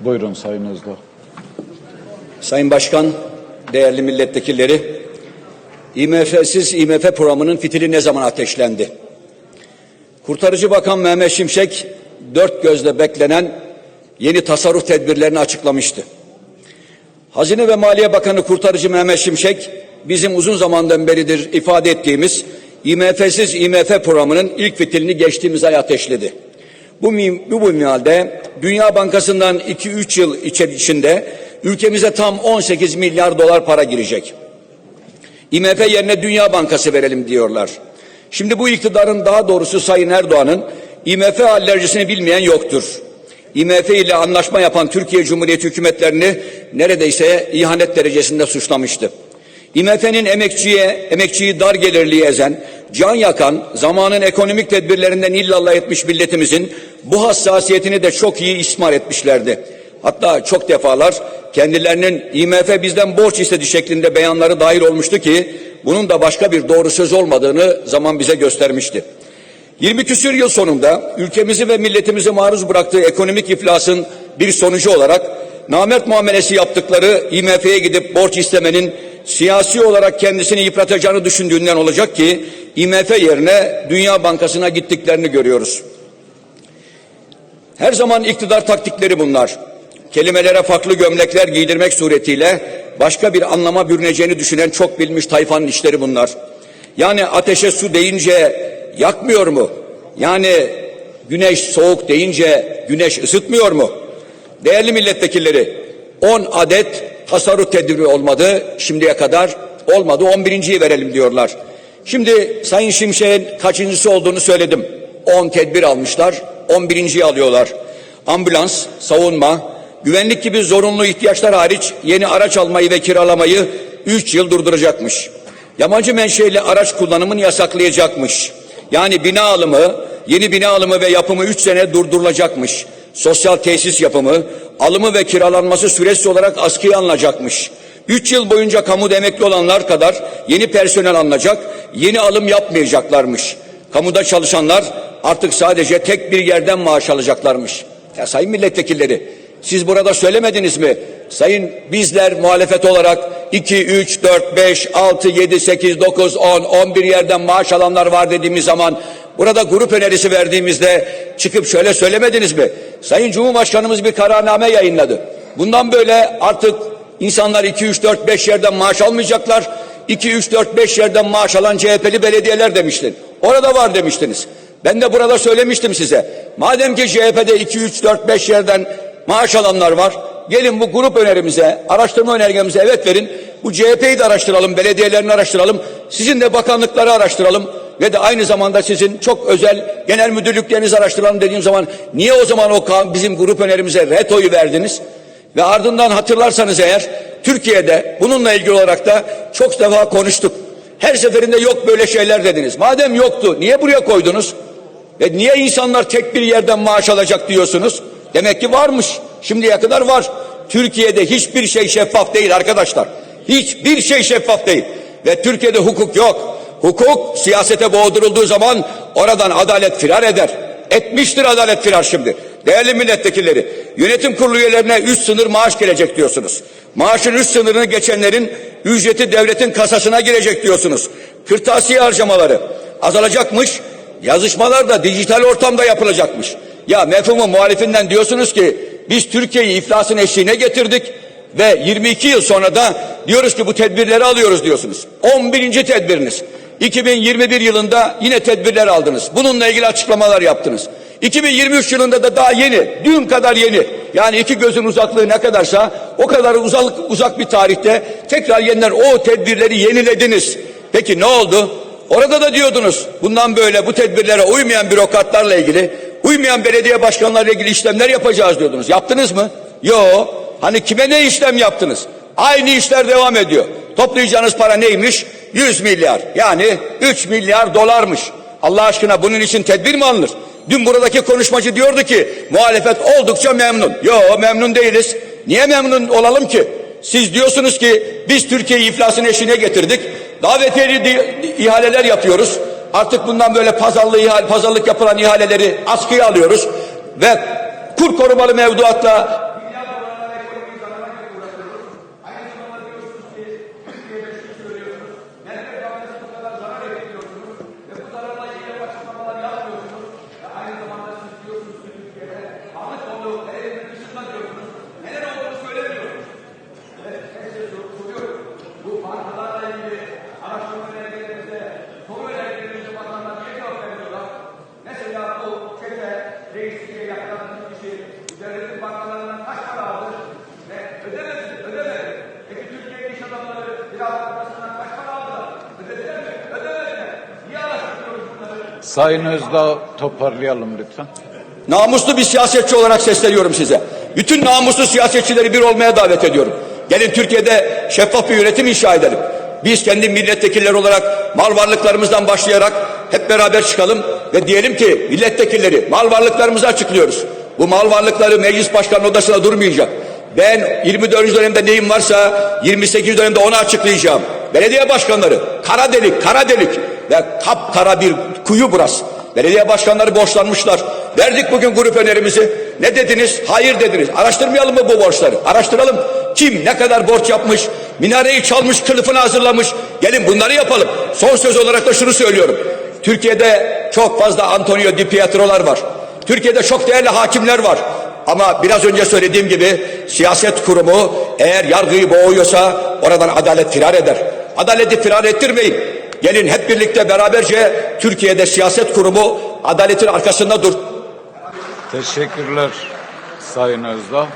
Buyurun Sayın Özdağ. Sayın Başkan, değerli milletvekilleri, IMF'siz IMF programının fitili ne zaman ateşlendi? Kurtarıcı Bakan Mehmet Şimşek dört gözle beklenen yeni tasarruf tedbirlerini açıklamıştı. Hazine ve Maliye Bakanı Kurtarıcı Mehmet Şimşek bizim uzun zamandan beridir ifade ettiğimiz IMF'siz IMF programının ilk fitilini geçtiğimiz ay ateşledi. Bu, mi- bu minvalde Dünya Bankası'ndan 2-3 yıl içerisinde ülkemize tam 18 milyar dolar para girecek. IMF yerine Dünya Bankası verelim diyorlar. Şimdi bu iktidarın daha doğrusu Sayın Erdoğan'ın IMF alerjisini bilmeyen yoktur. IMF ile anlaşma yapan Türkiye Cumhuriyeti hükümetlerini neredeyse ihanet derecesinde suçlamıştı. IMF'nin emekçiye, emekçiyi dar gelirliği ezen, can yakan, zamanın ekonomik tedbirlerinden illallah etmiş milletimizin bu hassasiyetini de çok iyi ismar etmişlerdi. Hatta çok defalar kendilerinin IMF bizden borç istedi şeklinde beyanları dahil olmuştu ki bunun da başka bir doğru söz olmadığını zaman bize göstermişti. 20 küsür yıl sonunda ülkemizi ve milletimizi maruz bıraktığı ekonomik iflasın bir sonucu olarak namert muamelesi yaptıkları IMF'ye gidip borç istemenin siyasi olarak kendisini yıpratacağını düşündüğünden olacak ki IMF yerine Dünya Bankası'na gittiklerini görüyoruz. Her zaman iktidar taktikleri bunlar. Kelimelere farklı gömlekler giydirmek suretiyle başka bir anlama bürüneceğini düşünen çok bilmiş tayfanın işleri bunlar. Yani ateşe su deyince yakmıyor mu? Yani güneş soğuk deyince güneş ısıtmıyor mu? Değerli milletvekilleri 10 adet tasarruf tedbiri olmadı şimdiye kadar olmadı 11.yi verelim diyorlar. Şimdi Sayın Şimşek'in kaçıncısı olduğunu söyledim. 10 tedbir almışlar 11.yi alıyorlar. Ambulans, savunma, güvenlik gibi zorunlu ihtiyaçlar hariç yeni araç almayı ve kiralamayı 3 yıl durduracakmış. Yabancı menşeli araç kullanımını yasaklayacakmış. Yani bina alımı, yeni bina alımı ve yapımı 3 sene durdurulacakmış. Sosyal tesis yapımı, alımı ve kiralanması süresiz olarak askıya alınacakmış. 3 yıl boyunca kamuda emekli olanlar kadar yeni personel alınacak, yeni alım yapmayacaklarmış. Kamuda çalışanlar artık sadece tek bir yerden maaş alacaklarmış. Ya sayın milletvekilleri, siz burada söylemediniz mi? Sayın bizler muhalefet olarak 2, 3, 4, 5, 6, 7, 8, 9, 10, 11 yerden maaş alanlar var dediğimiz zaman burada grup önerisi verdiğimizde çıkıp şöyle söylemediniz mi? Sayın Cumhurbaşkanımız bir kararname yayınladı. Bundan böyle artık insanlar 2, 3, 4, 5 yerden maaş almayacaklar. 2, 3, 4, 5 yerden maaş alan CHP'li belediyeler demiştin. Orada var demiştiniz. Ben de burada söylemiştim size. Madem ki CHP'de 2, 3, 4, 5 yerden maaş alanlar var. Gelin bu grup önerimize, araştırma önergemize evet verin. Bu CHP'yi de araştıralım, belediyelerini araştıralım. Sizin de bakanlıkları araştıralım. Ve de aynı zamanda sizin çok özel genel müdürlüklerinizi araştıralım dediğim zaman niye o zaman o bizim grup önerimize retoyu verdiniz? Ve ardından hatırlarsanız eğer Türkiye'de bununla ilgili olarak da çok defa konuştuk. Her seferinde yok böyle şeyler dediniz. Madem yoktu niye buraya koydunuz? Ve niye insanlar tek bir yerden maaş alacak diyorsunuz? Demek ki varmış. Şimdiye kadar var. Türkiye'de hiçbir şey şeffaf değil arkadaşlar. Hiçbir şey şeffaf değil. Ve Türkiye'de hukuk yok. Hukuk siyasete boğdurulduğu zaman oradan adalet firar eder. Etmiştir adalet firar şimdi. Değerli milletvekilleri, yönetim kurulu üyelerine üst sınır maaş gelecek diyorsunuz. Maaşın üst sınırını geçenlerin ücreti devletin kasasına girecek diyorsunuz. Kırtasiye harcamaları azalacakmış. Yazışmalar da dijital ortamda yapılacakmış. Ya mefhumu muhalifinden diyorsunuz ki biz Türkiye'yi iflasın eşiğine getirdik ve 22 yıl sonra da diyoruz ki bu tedbirleri alıyoruz diyorsunuz. 11. tedbiriniz. 2021 yılında yine tedbirler aldınız. Bununla ilgili açıklamalar yaptınız. 2023 yılında da daha yeni, dün kadar yeni. Yani iki gözün uzaklığı ne kadarsa o kadar uzak, uzak bir tarihte tekrar yeniden o tedbirleri yenilediniz. Peki ne oldu? Orada da diyordunuz bundan böyle bu tedbirlere uymayan bürokratlarla ilgili, uymayan belediye başkanlarıyla ilgili işlemler yapacağız diyordunuz. Yaptınız mı? Yo. Hani kime ne işlem yaptınız? Aynı işler devam ediyor. Toplayacağınız para neymiş? 100 milyar. Yani 3 milyar dolarmış. Allah aşkına bunun için tedbir mi alınır? Dün buradaki konuşmacı diyordu ki muhalefet oldukça memnun. Yo memnun değiliz. Niye memnun olalım ki? Siz diyorsunuz ki biz Türkiye'yi iflasın eşiğine getirdik. Davetiyeli ihaleler yapıyoruz. Artık bundan böyle pazarlığı ihale, pazarlık yapılan ihaleleri askıya alıyoruz ve kur korumalı mevduatla devletin bankalarından kaç para aldı ve ödemedi, ödemedi. Peki Türkiye iş adamları Ziraat Bankası'ndan kaç para aldılar? Ödediler mi? Ödemediler. Niye araştırıyoruz bunları? Sayın Özdağ toparlayalım lütfen. Namuslu bir siyasetçi olarak sesleniyorum size. Bütün namuslu siyasetçileri bir olmaya davet ediyorum. Gelin Türkiye'de şeffaf bir yönetim inşa edelim. Biz kendi milletvekilleri olarak mal varlıklarımızdan başlayarak hep beraber çıkalım ve diyelim ki milletvekilleri mal varlıklarımızı açıklıyoruz. Bu mal varlıkları meclis başkanı odasında durmayacak. Ben 24. dönemde neyim varsa 28 dönemde onu açıklayacağım. Belediye başkanları kara delik, kara delik ve kapkara bir kuyu burası. Belediye başkanları borçlanmışlar. Verdik bugün grup önerimizi. Ne dediniz? Hayır dediniz. Araştırmayalım mı bu borçları? Araştıralım. Kim ne kadar borç yapmış? Minareyi çalmış, kılıfını hazırlamış. Gelin bunları yapalım. Son söz olarak da şunu söylüyorum. Türkiye'de çok fazla Antonio Di Pietro'lar var. Türkiye'de çok değerli hakimler var. Ama biraz önce söylediğim gibi siyaset kurumu eğer yargıyı boğuyorsa oradan adalet firar eder. Adaleti firar ettirmeyin. Gelin hep birlikte beraberce Türkiye'de siyaset kurumu adaletin arkasında dur. Teşekkürler Sayın Özdağ.